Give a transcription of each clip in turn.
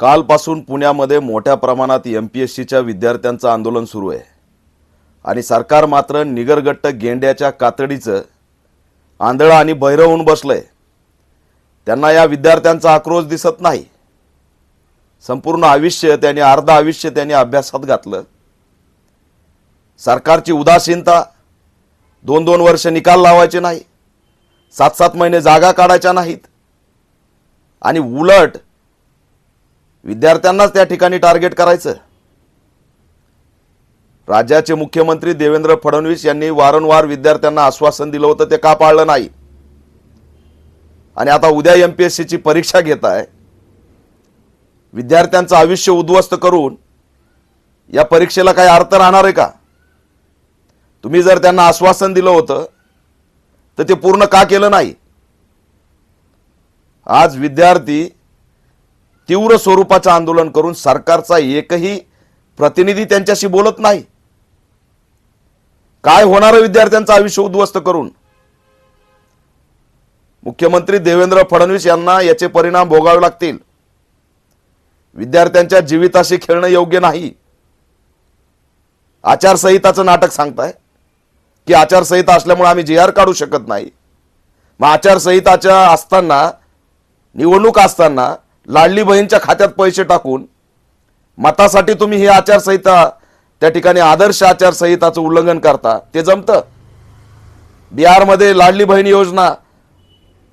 कालपासून पुण्यामध्ये मोठ्या प्रमाणात एम पी एस सीच्या विद्यार्थ्यांचं आंदोलन सुरू आहे. आणि सरकार मात्र निगरगट्ट गेंड्याच्या कातडीचं आंधळं आणि बहिरं होऊन बसलंय. त्यांना या विद्यार्थ्यांचा आक्रोश दिसत नाही. संपूर्ण आयुष्य त्यांनी अर्ध आयुष्य त्यांनी अभ्यासात घातलं. सरकारची उदासीनता दोन दोन वर्ष निकाल लावायचे नाही. सात सात महिने जागा काढायच्या नाहीत. आणि उलट विद्यार्थ्यांनाच त्या ठिकाणी टार्गेट करायचं. राज्याचे मुख्यमंत्री देवेंद्र फडणवीस यांनी वारंवार विद्यार्थ्यांना आश्वासन दिलं होतं ते का पाळलं नाही? आणि आता उद्या एम पी एस सीची परीक्षा घेत आहे. विद्यार्थ्यांचं आयुष्य उद्ध्वस्त करून या परीक्षेला काही अर्थ राहणार आहे का? तुम्ही जर त्यांना आश्वासन दिलं होतं तर ते पूर्ण का केलं नाही? आज विद्यार्थी तीव्र स्वरूपाचं आंदोलन करून सरकारचा एकही प्रतिनिधी त्यांच्याशी बोलत नाही. काय होणार विद्यार्थ्यांचं आयुष्य उद्ध्वस्त करून? मुख्यमंत्री देवेंद्र फडणवीस यांना याचे परिणाम भोगावे लागतील. विद्यार्थ्यांच्या जीविताशी खेळणं योग्य नाही. आचारसंहिताचं नाटक सांगताय. की आचारसंहिता असल्यामुळे आम्ही जी आर काढू शकत नाही. मग आचारसंहिताच्या असताना निवडणूक असताना लाडली बहीणच्या खात्यात पैसे टाकून मतासाठी तुम्ही ही आचारसंहिता त्या ठिकाणी आदर्श आचारसंहिताचं उल्लंघन करता ते जमतं? बिहारमध्ये लाडली बहीण योजना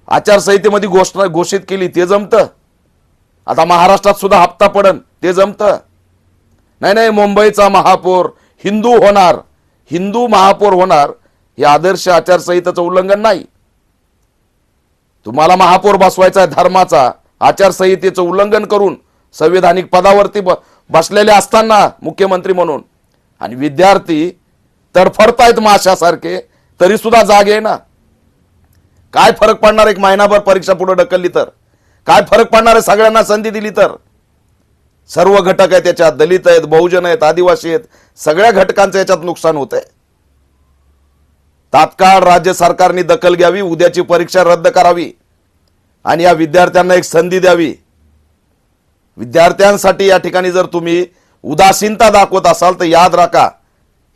आचारसंहितेमध्ये घोषणा घोषित केली ते जमतं? आता महाराष्ट्रात सुद्धा हप्ता पडन ते जमतं? नाही नाही मुंबईचा महापौर हिंदू होणार हिंदू महापौर होणार हे आदर्श आचारसंहितेचं उल्लंघन नाही. तुम्हाला महापौर बसवायचा आहे धर्माचा आचारसंहितेचं उल्लंघन करून संविधानिक पदावरती ब- बसलेले असताना मुख्यमंत्री म्हणून. आणि विद्यार्थी तडफडतायत माशासारखे तरी सुद्धा जाग आहे ना. काय फरक पडणार एक महिनाभर परीक्षा पुढे ढकलली तर? काय फरक पडणार आहे सगळ्यांना संधी दिली तर? सर्व घटक आहेत त्याच्यात दलित आहेत बहुजन आहेत आदिवासी आहेत सगळ्या घटकांचं याच्यात नुकसान होत आहे. तात्काळ राज्य सरकारने दखल घ्यावी उद्याची परीक्षा रद्द करावी. आणि या विद्यार्थ्यांना एक संधी द्यावी. विद्यार्थ्यांसाठी या ठिकाणी जर तुम्ही उदासीनता दाखवत असाल तर याद राखा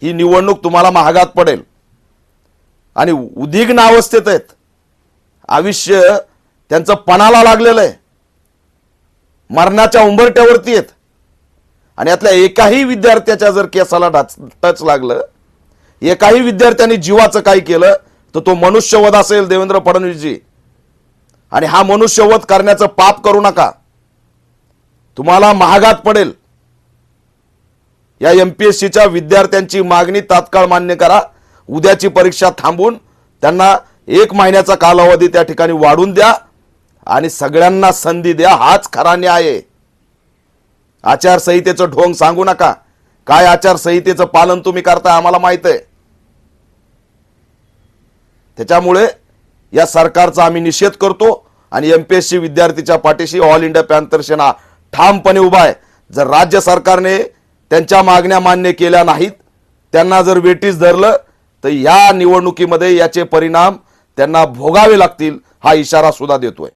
ही निवडणूक तुम्हाला महागात पडेल. आणि उद्विग्न अवस्थेत आहेत. आयुष्य त्यांचं पणाला लागलेलं आहे. मरणाच्या उंबरट्यावरती आहेत. आणि यातल्या एकाही विद्यार्थ्याच्या जर केसाला डाच- टच लागलं एकाही विद्यार्थ्यांनी जीवाचं काय केलं तर तो मनुष्यवध असेल देवेंद्र फडणवीसजी. आणि हा मनुष्यवध करण्याचं पाप करू नका. तुम्हाला महागात पडेल. या एम पी एस सीच्या विद्यार्थ्यांची मागणी तात्काळ मान्य करा. उद्याची परीक्षा थांबून त्यांना एक महिन्याचा कालावधी त्या ठिकाणी वाढून द्या आणि सगळ्यांना संधी द्या. हाच खरा न्याय आहे. आचारसंहितेचं ढोंग सांगू नका. काय आचारसंहितेचं पालन तुम्ही करताय आम्हाला माहीत आहे. त्याच्यामुळे या सरकारचा आम्ही निषेध करतो आणि एम पी एस सी विद्यार्थीच्या पाठीशी ऑल इंडिया पॅन्थर सेना ठामपणे उभा आहे. जर राज्य सरकारने त्यांच्या मागण्या मान्य केल्या नाहीत त्यांना जर वेटीस धरलं तर या निवडणुकीमध्ये याचे परिणाम त्यांना भोगावे लागतील हा इशारा सुद्धा देतोय.